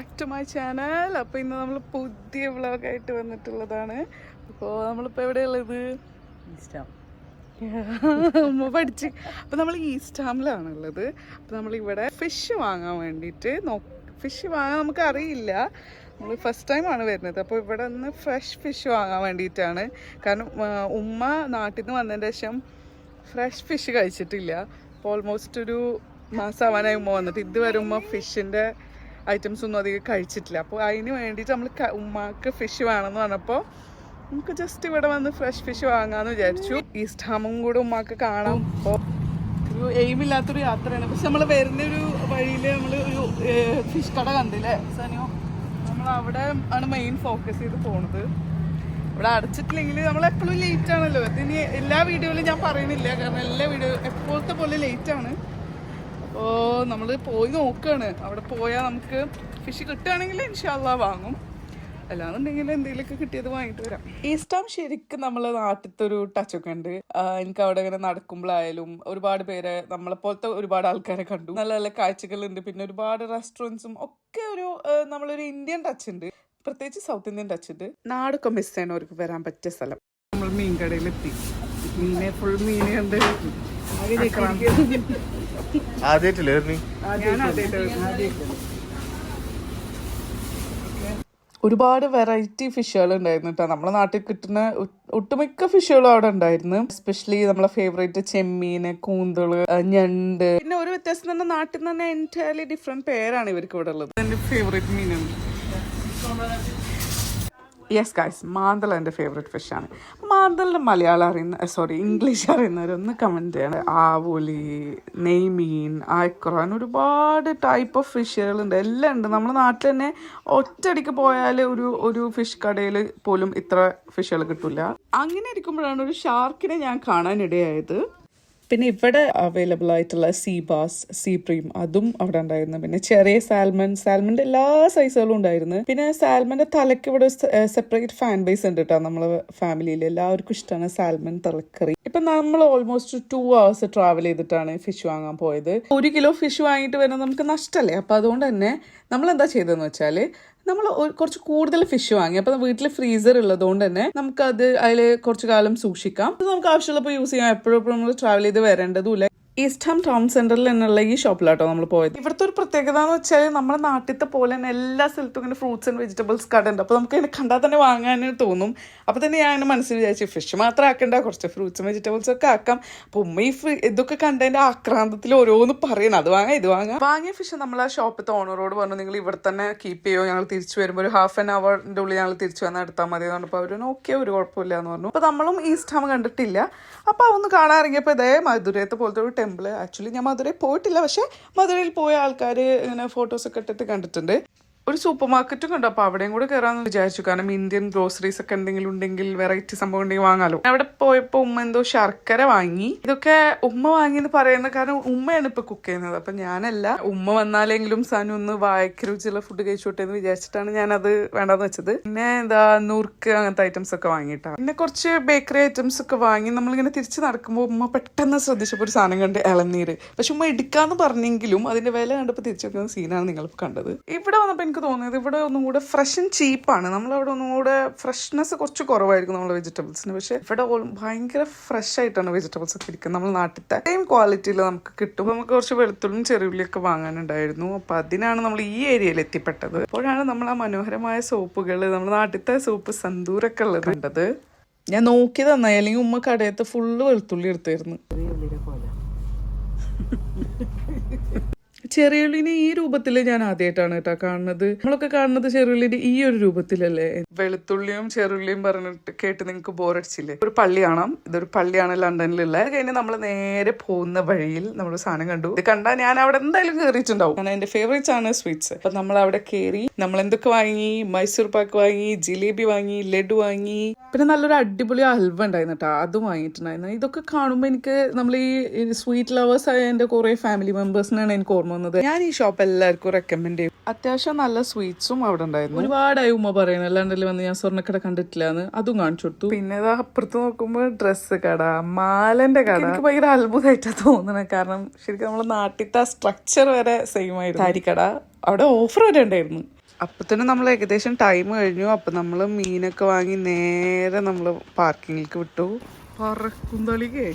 Back to my channel അപ്പോൾ ഇന്ന് നമ്മൾ പുതിയ വ്ളോഗായിട്ട് വന്നിട്ടുള്ളതാണ്. അപ്പോൾ നമ്മളിപ്പോൾ എവിടെയുള്ളത്? ഇഷ്ടം ഉമ്മ പഠിച്ച്. അപ്പോൾ നമ്മൾ ഉള്ളത് അപ്പോൾ നമ്മളിവിടെ ഫിഷ് വാങ്ങാൻ വേണ്ടിട്ട് നോ ഫിഷ് വാങ്ങാൻ നമുക്ക് അറിയില്ല നമ്മൾ ഫസ്റ്റ് ടൈമാണ് വരുന്നത്. അപ്പോൾ ഇവിടെ നിന്ന് ഫ്രഷ് ഫിഷ് വാങ്ങാൻ വേണ്ടിയിട്ടാണ്. കാരണം ഉമ്മ നാട്ടിൽ നിന്ന് വന്നതിന് ശേഷം ഫ്രഷ് ഫിഷ് കഴിച്ചിട്ടില്ല. അപ്പോൾ ഓൾമോസ്റ്റ് ഒരു മാസമാവാനായി ഉമ്മ വന്നിട്ട്. ഇതുവരെ ഉമ്മ ഫിഷിന്റെ ഐറ്റംസ് ഒന്നും അധികം കഴിച്ചിട്ടില്ല. അപ്പോൾ അതിന് വേണ്ടിയിട്ട് നമ്മൾ ഉമ്മാക്ക് ഫിഷ് വേണമെന്ന് പറഞ്ഞപ്പോൾ നമുക്ക് ജസ്റ്റ് ഇവിടെ വന്ന് ഫ്രഷ് ഫിഷ് വാങ്ങാമെന്ന് വിചാരിച്ചു. ഈസ്റ്റ് ഹാമും കൂടെ ഉമ്മാക്ക് കാണാം. അപ്പോൾ ഒരു എയിമില്ലാത്തൊരു യാത്രയാണ്. പക്ഷെ നമ്മൾ വരുന്ന ഒരു വഴിയിൽ നമ്മൾ ഒരു ഫിഷ് കട കണ്ടില്ലേ? സനിയോ? നമ്മൾ അവിടെ ആണ് മെയിൻ ഫോക്കസ് ചെയ്ത് പോണത്. ഇവിടെ അടച്ചിട്ടില്ലെങ്കിൽ നമ്മൾ എപ്പോഴും ലേറ്റ് ആണല്ലോ. ഇതിന് എല്ലാ വീഡിയോയിലും ഞാൻ പറയുന്നില്ല. കാരണം എല്ലാ വീഡിയോ എപ്പോഴത്തെ പോലെ ലേറ്റ് ആണ്. അപ്പോൾ നമ്മൾ പോയി നോക്കുകയാണ് അവിടെ പോയാൽ നമുക്ക് ഫിഷ് കിട്ടുകയാണെങ്കിൽ ഇൻഷാല്ല വാങ്ങും. അല്ലാന്നുണ്ടെങ്കിൽ എന്തെങ്കിലുമൊക്കെ കിട്ടിയത് വാങ്ങിട്ട് വരാം. ഈസ്റ്റാം ശരിക്കും നമ്മളെ നാട്ടിലത്തെ ഒരു ടച്ച് ഒക്കെ ഉണ്ട്. എനിക്ക് അവിടെ ഇങ്ങനെ നടക്കുമ്പോഴായാലും ഒരുപാട് പേരെ നമ്മളെ പോലത്തെ ഒരുപാട് ആൾക്കാരെ കണ്ടു. നല്ല നല്ല കാഴ്ചകളുണ്ട്. പിന്നെ ഒരുപാട് റെസ്റ്റോറന്റ്സും ഒക്കെ ഒരു നമ്മളൊരു ഇന്ത്യൻ ടച്ച് ഉണ്ട്. പ്രത്യേകിച്ച് സൗത്ത് ഇന്ത്യൻ ടച്ച് ഉണ്ട്. നാടൊക്കെ മിസ് ചെയ്യണവർക്ക് വരാൻ പറ്റിയ സ്ഥലം. നമ്മൾ മീൻ കടയിലെത്തി മീനെ ഫുൾ മീനെ കണ്ട്. ആദ്യമായിട്ടില്ലേ ഒരുപാട് വെറൈറ്റി ഫിഷുകൾ ഉണ്ടായിരുന്നു കേട്ടോ നമ്മുടെ നാട്ടിൽ കിട്ടുന്ന ഒട്ടുമിക്ക ഫിഷുകളും അവിടെ ഉണ്ടായിരുന്നു. എസ്പെഷ്യലി നമ്മളെ ഫേവറേറ്റ് ചെമ്മീന് കൂന്തൾ ഞണ്ട്. പിന്നെ ഒരു വ്യത്യാസം തന്നെ നാട്ടിൽ നിന്ന് തന്നെ എന്റയർലി ഡിഫറെന്റ് പേരാണ് ഇവർക്ക് ഇവിടെ ഉള്ളത്. എന്റെ ഫേവറേറ്റ് മീനാണ്. യെസ് ഗായ്സ് മാന്തൽ എന്റെ ഫേവറേറ്റ് ഫിഷാണ് മാന്തലിന്റെ മലയാളം അറിയുന്ന സോറി ഇംഗ്ലീഷ് അറിയുന്നവരൊന്ന് കമന്റ് ചെയ്യണം. ആവോലി നെയ്മീൻ ആയിക്കുറാൻ ഒരുപാട് ടൈപ്പ് ഓഫ് ഫിഷുകളുണ്ട് എല്ലാം ഉണ്ട്. നമ്മുടെ നാട്ടിൽ തന്നെ ഒറ്റയടിക്ക് പോയാൽ ഒരു ഒരു ഫിഷ് കടയിൽ പോലും ഇത്ര ഫിഷുകൾ കിട്ടില്ല അങ്ങനെ ഇരിക്കുമ്പോഴാണ് ഒരു ഷാർക്കിനെ ഞാൻ കാണാനിടയായത്. പിന്നെ ഇവിടെ അവൈലബിൾ ആയിട്ടുള്ള സീ ബാസ് സീ പ്രീം അതും അവിടെ ഉണ്ടായിരുന്നു. പിന്നെ ചെറിയ സാൽമൺ സാൽമണിന്റെ എല്ലാ സൈസുകളും ഉണ്ടായിരുന്നു. പിന്നെ സാൽമന്റെ തലക്ക് ഇവിടെ സെപ്പറേറ്റ് ഫാൻ ബേസ് ഉണ്ട് കേട്ടോ നമ്മളെ ഫാമിലിയിൽ എല്ലാവർക്കും ഇഷ്ടമാണ് സാൽമൺ തലക്കറി. ഇപ്പൊ നമ്മൾ ഓൾമോസ്റ്റ് ടു അവേഴ്സ് ട്രാവൽ ചെയ്തിട്ടാണ് ഫിഷ് വാങ്ങാൻ പോയത്. ഒരു കിലോ ഫിഷ് വാങ്ങിയിട്ട് വരുന്നത് നമുക്ക് നഷ്ടമല്ലേ അപ്പൊ അതുകൊണ്ട് തന്നെ നമ്മൾ എന്താ ചെയ്തതെന്ന് വെച്ചാൽ നമ്മൾ കുറച്ച് കൂടുതൽ ഫിഷ് വാങ്ങി. അപ്പൊ വീട്ടിൽ ഫ്രീസർ ഉള്ളതുകൊണ്ട് തന്നെ നമുക്ക് അത് അതിൽ കുറച്ച് കാലം സൂക്ഷിക്കാം. നമുക്ക് ആവശ്യമുള്ളപ്പോൾ യൂസ് ചെയ്യാം. എപ്പോഴും എപ്പോഴും നമ്മൾ ട്രാവൽ ചെയ്ത് വരേണ്ടതുമില്ല ഈസ്റ്റ് ഹാം ടൗൺ സെന്ററിൽ തന്നെയുള്ള ഈ ഷോപ്പിലാട്ടോ നമ്മൾ പോയത്. ഇവിടുത്തെ ഒരു പ്രത്യേകത എന്ന് വെച്ചാൽ നമ്മുടെ നാട്ടിലത്തെ പോലെ തന്നെ എല്ലാ സ്ഥലത്തും ഇങ്ങനെ ഫ്രൂട്ട്സ് ആൻഡ് വെജിറ്റബിൾസ് കട ഉണ്ട്. അപ്പോൾ നമുക്ക് ഇങ്ങനെ കണ്ടാൽ തന്നെ വാങ്ങാൻ തോന്നും. അപ്പോൾ തന്നെ ഞാൻ മനസ്സിൽ വിചാരിച്ചു ഫിഷ് മാത്രം ആക്കണ്ട കുറച്ച് ഫ്രൂട്ട്സും വെജിറ്റബിൾസും ഒക്കെ ആക്കാം. അപ്പോൾ ഉമ്മ ഈ ഇതൊക്കെ കണ്ടതിന്റെ ആക്രാന്തത്തിൽ ഓരോന്ന് പറയണം അത് വാങ്ങാം ഇത് വാങ്ങാം. വാങ്ങിയ ഫിഷ് നമ്മൾ ആ ഷോപ്പിലത്തെ ഓണറോട് പറഞ്ഞു നിങ്ങൾ ഇവിടെ തന്നെ കീപ്പ് ചെയ്യോ? ഞങ്ങൾ തിരിച്ചു വരുമ്പോൾ ഒരു ഹാഫ് ആൻ അവറിന്റെ ഉള്ളിൽ ഞങ്ങൾ തിരിച്ചു വന്നാൽ എടുത്താൽ മതി. എന്ന് പറഞ്ഞപ്പോൾ അവർ ഓക്കെ ഒരു കുഴപ്പമില്ല എന്ന് പറഞ്ഞു. അപ്പോൾ നമ്മളും ഈസ്റ്റ് ഹാം കണ്ടിട്ടില്ല. അപ്പോൾ ഒന്ന് കാണാൻ ഇറങ്ങിയപ്പോൾ ഇതേ മധുരത്തെ പോലത്തെ ഒരു ടെമ്പിൾ ആക്ച്വലി ഞാൻ മധുരയിൽ പോയിട്ടില്ല. പക്ഷേ മധുരയിൽ പോയ ആൾക്കാർ ഇങ്ങനെ ഫോട്ടോസ് ഒക്കെ ഇട്ടിട്ട് കണ്ടിട്ടുണ്ട്. ഒരു സൂപ്പർ മാർക്കറ്റും കണ്ടു. അപ്പോൾ അവിടെയും കൂടെ കയറാമെന്ന് വിചാരിച്ചു. കാരണം ഇന്ത്യൻ ഗ്രോസറീസ് ഒക്കെ എന്തെങ്കിലും ഉണ്ടെങ്കിൽ വെറൈറ്റി സംഭവം ഉണ്ടെങ്കിൽ വാങ്ങാലോ. അവിടെ പോയപ്പോൾ ഉമ്മ എന്തോ ശർക്കര വാങ്ങി. ഇതൊക്കെ ഉമ്മ വാങ്ങിയെന്ന് പറയുന്നത് കാരണം ഉമ്മയാണ് ഇപ്പൊ കുക്ക് ചെയ്യുന്നത്. അപ്പൊ ഞാനല്ല. ഉമ്മ വന്നാലെങ്കിലും സാനു ഒന്ന് വായക്ക് രുചിയുള്ള ഫുഡ് കഴിച്ചോട്ടെ എന്ന് വിചാരിച്ചിട്ടാണ് അത് വേണ്ടെന്ന് വെച്ചത്. പിന്നെ എന്താ നുറുക്ക് അങ്ങനത്തെ ഐറ്റംസ് ഒക്കെ വാങ്ങിയിട്ടാണ്. പിന്നെ കുറച്ച് ബേക്കറി ഐറ്റംസ് ഒക്കെ വാങ്ങി നമ്മളിങ്ങനെ തിരിച്ച് നടക്കുമ്പോൾ ഉമ്മ പെട്ടെന്ന് ശ്രദ്ധിച്ചപ്പോൾ ഒരു സാധനം കണ്ട് ഇളനീര്. പക്ഷെ ഉമ്മ എടുക്കാന്ന് പറഞ്ഞെങ്കിലും അതിന്റെ വില കണ്ടപ്പോൾ തിരിച്ചു വെക്കുന്ന സീനാണ് നിങ്ങൾ കണ്ടത്. ഇവിടെ വന്നപ്പോൾ എനിക്ക് തോന്നിയത് ഇവിടെ ഒന്നും കൂടെ ഫ്രഷ് ആൻഡ് ചീപ്പാണ് നമ്മളവിടെ ഒന്നും കൂടെ ഫ്രഷ്നെസ് കുറച്ച് കുറവായിരിക്കും നമ്മളെ വെജിറ്റബിൾസിന് പക്ഷെ ഇവിടെ ഭയങ്കര ഫ്രഷ് ആയിട്ടാണ് വെജിറ്റബിൾസ് ഒക്കെ ഇരിക്കുന്നത് നമ്മൾ നാട്ടിലത്തെ. സെയിം ക്വാളിറ്റിയിൽ നമുക്ക് കിട്ടും. അപ്പൊ നമുക്ക് കുറച്ച് വെളുത്തുള്ളിയും ചെറിയുള്ളിയൊക്കെ വാങ്ങാനുണ്ടായിരുന്നു. അപ്പൊ അതിനാണ് നമ്മൾ ഈ ഏരിയയിൽ എത്തിപ്പെട്ടത്. അപ്പോഴാണ് നമ്മൾ ആ മനോഹരമായ സോപ്പുകൾ നമ്മൾ നാട്ടിലത്തെ സോപ്പ് സന്തൂരൊക്കെ ഉള്ളത് കണ്ടത്. ഞാൻ നോക്കി തന്നായി അല്ലെങ്കിൽ ഉമ്മ കടയത്ത് ഫുള്ള് വെളുത്തുള്ളി എടുത്തായിരുന്നു. ചെറിയുള്ളിനെ ഈ രൂപത്തിൽ ഞാൻ ആദ്യമായിട്ടാണ് കേട്ടോ കാണുന്നത്. നമ്മളൊക്കെ കാണുന്നത് ചെറിയുള്ളിന്റെ ഈ ഒരു രൂപത്തിലല്ലേ? വെളുത്തുള്ളിയും ചെറുള്ളിയും പറഞ്ഞിട്ട് കേട്ട് നിങ്ങൾക്ക് ബോറടിച്ചില്ലേ? ഒരു പള്ളിയാണ് ഇതൊരു പള്ളിയാണ് ലണ്ടനിലുള്ള. അത് കഴിഞ്ഞ് നമ്മൾ നേരെ പോകുന്ന വഴിയിൽ നമ്മൾ സാധനം കണ്ടു. ഇത് കണ്ടാൽ ഞാൻ അവിടെ എന്തായാലും കയറിയിട്ടുണ്ടാവും കാരണം എന്റെ ഫേവറേറ്റ്സ് ആണ് സ്വീറ്റ്സ്. അപ്പൊ നമ്മൾ അവിടെ കയറി നമ്മൾ എന്തൊക്കെ വാങ്ങി? മൈസൂർ പാക്ക് വാങ്ങി ജിലേബി വാങ്ങി ലഡു വാങ്ങി. പിന്നെ നല്ലൊരു അടിപൊളി ഹൽവ ഉണ്ടായിരുന്നു കേട്ടോ അതും വാങ്ങിയിട്ടുണ്ടായിരുന്നു. ഇതൊക്കെ കാണുമ്പോൾ എനിക്ക് നമ്മൾ ഈ സ്വീറ്റ് ലവേഴ്സ് ആയ എന്റെ കുറേ ഫാമിലി മെമ്പേഴ്സിനാണ് എനിക്ക് ഓർമ്മ വന്നത്. ഞാൻ ഈ ഷോപ്പ് എല്ലാവർക്കും റെക്കമെൻഡ് ചെയ്യും. അത്യാവശ്യം നല്ല സ്വീറ്റ്സും അവിടെ ഉണ്ടായിരുന്നു. ഒരുപാടായി ഉമ്മ പറയുന്നത് അല്ലാണ്ടല്ലേ വന്ന് ഞാൻ സ്വർണക്കട കണ്ടിട്ടില്ല എന്ന് അതും കാണിച്ചു കൊടുത്തു. പിന്നെ ഇത് അപ്പുറത്ത് നോക്കുമ്പോൾ ഡ്രസ്സ് കട മാലന്റെ കട. എനിക്ക് ഭയങ്കര അത്ഭുതമായിട്ടാണ് തോന്നുന്നത് കാരണം ശരിക്കും നമ്മളെ നാട്ടിലത്തെ സ്ട്രക്ചർ വരെ സെയിം ആയിരുന്നു. സാരിക്കട അവിടെ ഓഫർ വരെ ഉണ്ടായിരുന്നു. അപ്പത്തിന് നമ്മൾ ഏകദേശം ടൈം കഴിഞ്ഞു. അപ്പം നമ്മൾ മീനൊക്കെ വാങ്ങി നേരെ നമ്മൾ പാർക്കിങ്ങിലേക്ക് വിട്ടു. പറക്കുന്തളികേ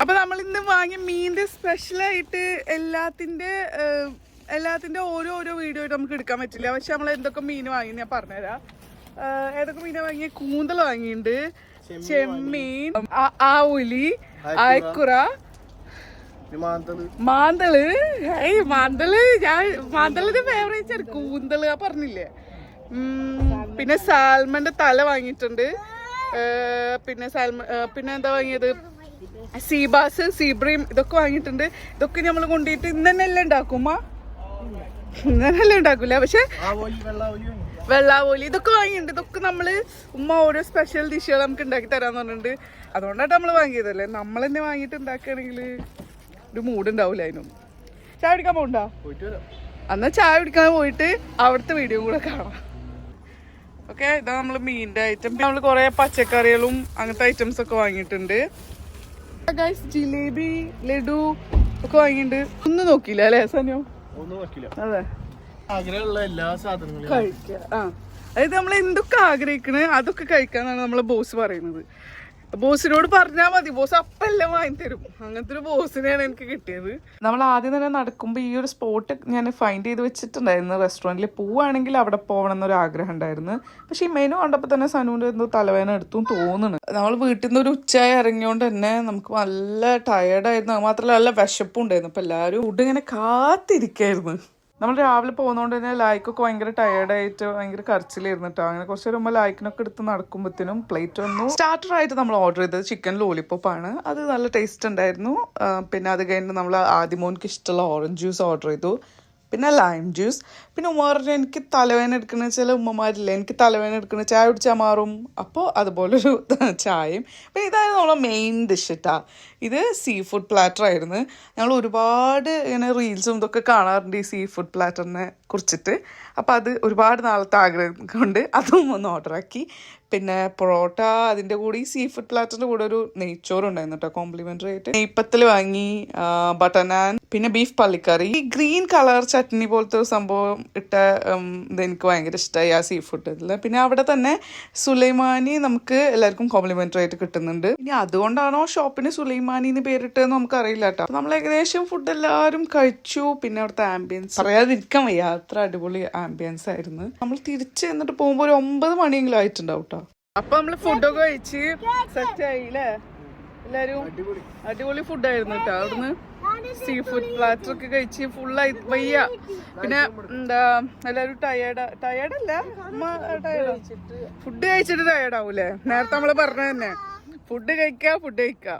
അപ്പൊ നമ്മൾ ഇന്ന് വാങ്ങിയ മീനിന്റെ സ്പെഷ്യലായിട്ട് എല്ലാത്തിന്റെ എല്ലാത്തിന്റെ എല്ലാത്തിന്റെ ഓരോ ഓരോ വീഡിയോ നമുക്ക് എടുക്കാൻ പറ്റില്ല. പക്ഷെ നമ്മൾ എന്തൊക്കെ മീൻ വാങ്ങി ഞാൻ പറഞ്ഞുതരാം. ഏതൊക്കെ മീനാ വാങ്ങിയ? കൂന്തൽ വാങ്ങിയിട്ടുണ്ട്. ചെമ്മീൻ ആ- ഉലി അയക്കുറ മാന്തൾ. ഏയ് മാന്തൾ ഞാൻ മാന്തളിന്റെ ഫേവറേറ്റ് ആണ്. കൂന്തൾ ആ പറഞ്ഞില്ലേ? പിന്നെ സാൽമന്റെ തല വാങ്ങിയിട്ടുണ്ട്. പിന്നെ സാൽമ പിന്നെ എന്താ വാങ്ങിയത്? സീബാസ് സീബ്രീം ഇതൊക്കെ വാങ്ങിയിട്ടുണ്ട്. ഇതൊക്കെ നമ്മൾ കൊണ്ടുപോയിട്ട് ഇന്ന് തന്നെ എല്ലാം ഉണ്ടാക്കുമ്മ ഇന്ന് തന്നെ എല്ലാം ഉണ്ടാക്കൂല പക്ഷെ വെള്ളാവോലി ഇതൊക്കെ വാങ്ങിയിട്ടുണ്ട്. ഇതൊക്കെ നമ്മൾ ഉമ്മ ഓരോ സ്പെഷ്യൽ ഡിഷുകൾ നമുക്ക് ഉണ്ടാക്കി തരാന്ന് പറഞ്ഞിട്ടുണ്ട്. അതുകൊണ്ടാണ് നമ്മൾ വാങ്ങിയതല്ലേ? നമ്മൾ തന്നെ വാങ്ങിയിട്ട് ഉണ്ടാക്കുകയാണെങ്കിൽ ഒരു മൂഡുണ്ടാവൂല അതിനൊന്നും ചായ കുടിക്കാൻ പോകണ്ടോ എന്നാ ചായ കുടിക്കാൻ പോയിട്ട് അവിടുത്തെ വീഡിയോ കൂടെ കാണാം. ഓക്കെ ഇതാ നമ്മൾ മീനിന്റെ ഐറ്റം നമ്മൾ കുറെ പച്ചക്കറികളും അങ്ങനത്തെ ഐറ്റംസ് ഒക്കെ വാങ്ങിയിട്ടുണ്ട്. ഗൈസ് ജിലേബി ലഡു ഒക്കെ വാങ്ങിയിട്ടുണ്ട്. ഒന്നും നോക്കിയില്ല അല്ലേ സനോ? ഒന്നും അതെ. ആഗ്രഹമുള്ള എല്ലാ സാധനങ്ങളും കഴിക്കുക ആ. അതായത് നമ്മൾ എന്തൊക്കെ ആഗ്രഹിക്കണേ അതൊക്കെ കഴിക്കാന്നാണ് നമ്മളെ ബോസ് പറയുന്നത്. ബോസിനോട് പറഞ്ഞാ മതി. ബോസ് അപ്പെല്ലാം വാങ്ങി തരും. അങ്ങനത്തെ ഒരു ബോസിനെയാണ് എനിക്ക് കിട്ടിയത്. നമ്മൾ ആദ്യം തന്നെ നടക്കുമ്പോൾ ഈ ഒരു സ്പോട്ട് ഞാൻ ഫൈൻഡ് ചെയ്ത് വെച്ചിട്ടുണ്ടായിരുന്നു. റെസ്റ്റോറന്റിൽ പോവാണെങ്കിൽ അവിടെ പോകണം എന്നൊരു ആഗ്രഹം ഉണ്ടായിരുന്നു. പക്ഷെ ഈ മെനു കണ്ടപ്പോൾ തന്നെ സനുവിന്റെ എന്തോ തലവേദന എടുത്തു തോന്നുന്നു. നമ്മൾ വീട്ടിൽ നിന്ന് ഒരു ഉച്ചയായി ഇറങ്ങിയോണ്ട് തന്നെ നമുക്ക് നല്ല ടയർഡായിരുന്നു അത് മാത്രമല്ല നല്ല വിശപ്പും ഉണ്ടായിരുന്നു. അപ്പോൾ എല്ലാവരും ഫുഡ് ഇങ്ങനെ കാത്തിരിക്കായിരുന്നു. നമ്മൾ രാവിലെ പോകുന്നതുകൊണ്ട് തന്നെ ലായ്ക്കൊക്കെ ഭയങ്കര ടയേർഡായിട്ട് ഭയങ്കര കരച്ചിലായിരുന്നു അങ്ങനെ കുറച്ച് വരുമ്പോൾ ലായ്ക്കിനൊക്കെ എടുത്ത് നടക്കുമ്പോഴത്തേനും പ്ലേറ്റ് വന്നു. സ്റ്റാർട്ടർ ആയിട്ട് നമ്മൾ ഓർഡർ ചെയ്തത് ചിക്കൻ ലോലിപ്പോപ്പ് ആണ്. അത് നല്ല ടേസ്റ്റ് ഉണ്ടായിരുന്നു. പിന്നെ അത് കഴിഞ്ഞ് നമ്മൾ ആദ്യമോനിക്ക് ഇഷ്ടമുള്ള ഓറഞ്ച് ജ്യൂസ് ഓർഡർ ചെയ്തു. പിന്നെ ലൈം ജ്യൂസ് പിന്നെ പറഞ്ഞു എനിക്ക് തലവേദന എടുക്കുന്ന ചില ഉമ്മമാരില്ല? എനിക്ക് തലവേദന എടുക്കുന്ന ചായ കുടിച്ചാൽ മാറും. അപ്പോൾ അതുപോലൊരു ചായയും. പിന്നെ ഇതായിരുന്നു നമ്മളെ മെയിൻ ഡിഷ് ഇട്ടാ ഇത് സീ ഫുഡ് പ്ലാറ്റർ ആയിരുന്നു. ഞങ്ങൾ ഒരുപാട് ഇങ്ങനെ റീൽസും ഇതൊക്കെ കാണാറുണ്ട് ഈ സീ ഫുഡ് പ്ലാറ്ററിനെ കുറിച്ചിട്ട്. അപ്പോൾ അത് ഒരുപാട് നാളത്തെ ആഗ്രഹം കൊണ്ട് അതും ഒന്ന് ഓർഡറാക്കി പിന്നെ പൊറോട്ട അതിന്റെ കൂടെ ഈ സീ ഫുഡ് പ്ലാറ്ററിന്റെ കൂടെ ഒരു നെയ്ച്ചോറ് ഉണ്ടായിരുന്നു കേട്ടോ കോംപ്ലിമെന്ററി ആയിട്ട്. നെയ്പ്പത്തിൽ വാങ്ങി ബട്ടർ നാൻ പിന്നെ ബീഫ് പള്ളിക്കറി. ഈ ഗ്രീൻ കളർ ചട്നി പോലത്തെ ഒരു സംഭവം ഇട്ട ഉം, ഇത് എനിക്ക് ഭയങ്കര ഇഷ്ടമായി ആ സീ ഫുഡ് ഇതിൽ പിന്നെ അവിടെ തന്നെ സുലൈമാനി നമുക്ക് എല്ലാവർക്കും കോംപ്ലിമെന്ററി ആയിട്ട് കിട്ടുന്നുണ്ട്. ഇനി അതുകൊണ്ടാണോ ഷോപ്പിന് സുലൈമാനി എന്ന് പേരിട്ടതെന്ന് നമുക്ക് അറിയില്ല കേട്ടോ നമ്മൾ ഏകദേശം ഫുഡ് എല്ലാവരും കഴിച്ചു പിന്നെ അവിടുത്തെ ആംബിയൻസ് പറയാതിരിക്കാൻ വയ്യ അത്ര അടിപൊളി ആംബിയൻസ് ആയിരുന്നു. നമ്മൾ തിരിച്ച് എന്നിട്ട് പോകുമ്പോൾ ഒരു ഒമ്പത് മണിയെങ്കിലും ആയിട്ടുണ്ടാവും കേട്ടോ. അപ്പൊ നമ്മൾ ഫുഡൊക്കെ കഴിച്ച് സെറ്റ് ആയില്ലേ എല്ലാരും അടിപൊളി. ഫുഡായിരുന്നു കേട്ടോ. അവിടുന്ന് സീ ഫുഡ് പ്ലാറ്റർ ഒക്കെ കഴിച്ച് ഫുള്ളായി വയ്യ. പിന്നെ എന്താ എല്ലാരും ടയേർഡ് ടയേർഡല്ല ടയേർഡ് ഫുഡ് കഴിച്ചിട്ട് ടയേർഡ് ആവൂലേ? നേരത്തെ നമ്മൾ പറഞ്ഞ തന്നെ. ഫുഡ് കഴിക്കുക ഫുഡ് കഴിക്കുക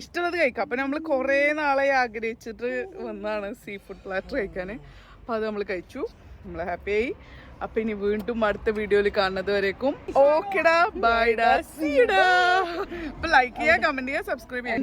ഇഷ്ടമുള്ളത് കഴിക്കാം. അപ്പൊ നമ്മൾ കുറേ നാളെ ആഗ്രഹിച്ചിട്ട് വന്നാണ് സീ ഫുഡ് പ്ലാറ്റർ കഴിക്കാൻ അപ്പൊ അത് നമ്മൾ കഴിച്ചു. നമ്മൾ ഹാപ്പി ആയി. അപ്പൊ ഇനി വീണ്ടും അടുത്ത വീഡിയോയിൽ കാണുന്നത് വരേക്കും. ഓക്കെടാ ബൈഡാ സീഡാ അപ്പൊ ലൈക്ക് ചെയ്യുക കമന്റ് ചെയ്യുക സബ്സ്ക്രൈബ് ചെയ്യുക